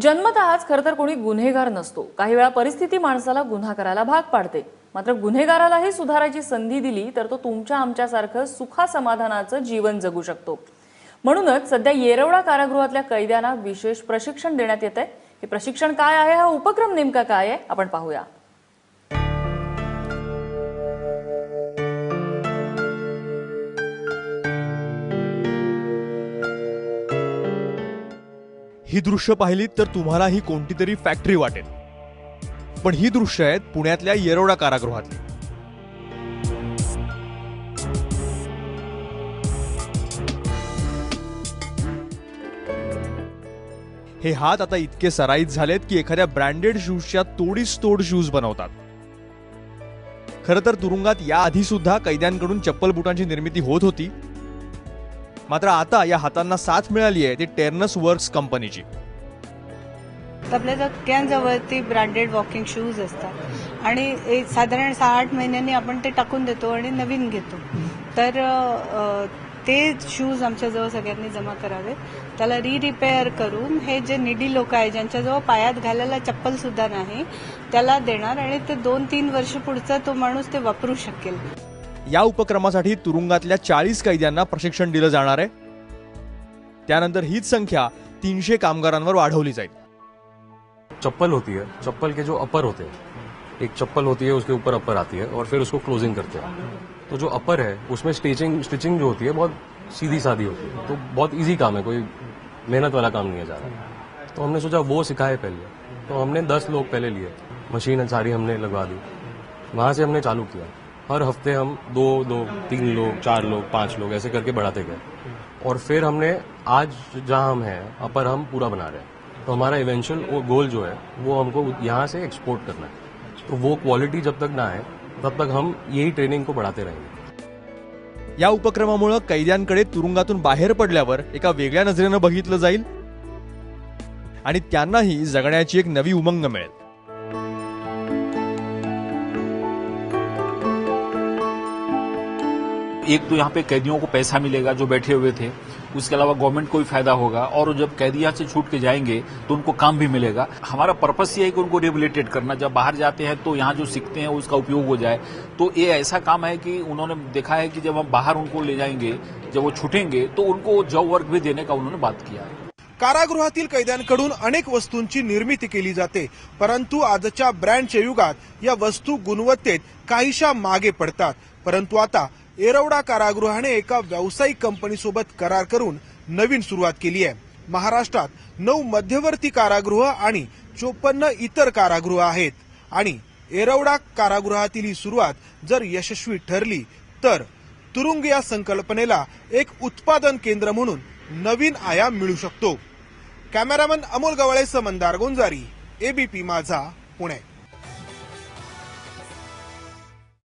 जन्मतःच खरं तर कोणी गुन्हेगार नसतो. काही वेळा परिस्थिती माणसाला गुन्हा करायला भाग पाडते. मात्र गुन्हेगारालाही सुधारायची संधी दिली तर तो तुमच्या आमच्यासारखं सुखा समाधानाचं जीवन जगू शकतो. म्हणूनच सध्या येरवडा कारागृहातल्या कैद्यांना विशेष प्रशिक्षण देण्यात येत आहे हे प्रशिक्षण काय आहे? हा उपक्रम नेमका काय आहे? आपण पाहूया. ही दृश्य पाहिलीत तर तुम्हाला ही कोणती तरी फॅक्टरी वाटेल. पण ही दृश्य आहेत पुण्यातल्या येरोडा कारागृहातली. हे हात आता इतके सराईत झालेत की एखाद्या ब्रँडेड शूजच्या तोडीस तोड शूज बनवतात. खरं तर तुरुंगात याआधी सुद्धा कैद्यांकडून चप्पल बुटांची निर्मिती होत होती मात्र आता या हातांना साथ मिळाली आहे ती टेर्नस वर्क्स कंपनीची. तर आपल्या सगळ्यांजवळती ब्रँडेड वॉकिंग शूज असतात. आणि एक साधारण सहा आठ महिन्यांनी आपण ते टाकून देतो आणि नवीन घेतो. तर ते शूज आमच्याजवळ सगळ्यांनी जमा करावेत. त्याला री रिपेअर करून हे जे निडी लोक आहे ज्यांच्याजवळ पायात घालायला चप्पल सुद्धा नाही त्याला देणार आणि ते दोन तीन वर्ष पुढचा तो माणूस ते वापरू शकेल. या उपक्रमासाठी तुरुंगातल्या चाळीस कैद्यांना प्रशिक्षण दिलं जाणार आहे. त्यानंतर हीच संख्या तीनशे कामगारांवर वाढवली जाईल. चप्पल होती है. चप्पल के जो अपर होते हैं, एक चप्पल होती है, उसके ऊपर अपर आती है और फिर उसको क्लोजिंग करते हैं. तो जो अपर है, उसमें स्टिचिंग स्टिचिंग जो होती है, बहुत सीधी सादी होती है. तो बहुत इजी काम है, कोई मेहनत वाला काम नहीं है ज़्यादा. तो हमने सोचा वो सिखाए पहले. तो हमने दस लोग पहले लिए. मशीन, सारी हमने लगवा दी. वहाँ से हमने चालू किया. हर हफ़्ते हम दो दो, तीन लोग, चार लोग, पाँच लोग ऐसे करके बढ़ाते गए। और फिर हमने आज जहाँ हम हैं, अपर हम पूरा बना रहे हैं। तो हमारा इवेंचुअल गोल जो है, वो हमको यहाँ से एक्सपोर्ट करना है। तो वो क्वालिटी जब तक ना आए, तब तक हम यही ट्रेनिंग को बढ़ाते रहेंगे। या उपक्रमामुळे कैद्यांकडे तुरुंगातून बाहेर पडल्यावर एका वेगळ्या नजरेनं बघितलं जाईल आणि त्यांनाही जगण्याची एक नवी उमंग मिळेल. एक तो यहाँ पे कैदियों को पैसा मिलेगा जो बैठे हुए थे, उसके अलावा गवर्नमेंट को भी फ़ायदा होगा, और जब कैदी यहाँ से छूट के जाएँगे तो उनको काम भी मिलेगा। हमारा पर्पस ये है कि उनको रिहेबिलिटेट करना, जब बाहर जाते हैं तो यहाँ जो सीखते हैं, उसका उपयोग हो जाए। तो ये ऐसा काम है कि उन्होंने देखा है कि जब हम बाहर उनको ले जाएँगे, जब वो छूटेंगे तो उनको जॉब वर्क भी देने का उन्होंने बात किया है। कारागृहातील कैद्यांकडून अनेक वस्तूंची निर्मिती केली जाते, परंतु आजच्या ब्रँडच्या युगात या वस्तू गुणवत्तेत काहीशा मागे पडतात. परंतु आता येरवडा कारागृहाने एका व्यावसायिक कंपनीसोबत करार करून नवीन सुरुवात केली आहे. महाराष्ट्रात नऊ मध्यवर्ती कारागृह आणि चोपन्न इतर कारागृह आहेत. आणि येरवडा कारागृहातील ही सुरुवात जर यशस्वी ठरली तर तुरुंग या संकल्पनेला एक उत्पादन केंद्र म्हणून नवीन आयाम मिळू शकतो. कॅमेरामन अमोल गवळेसह मंदार गोंजारी एबीपी माझा पुणे.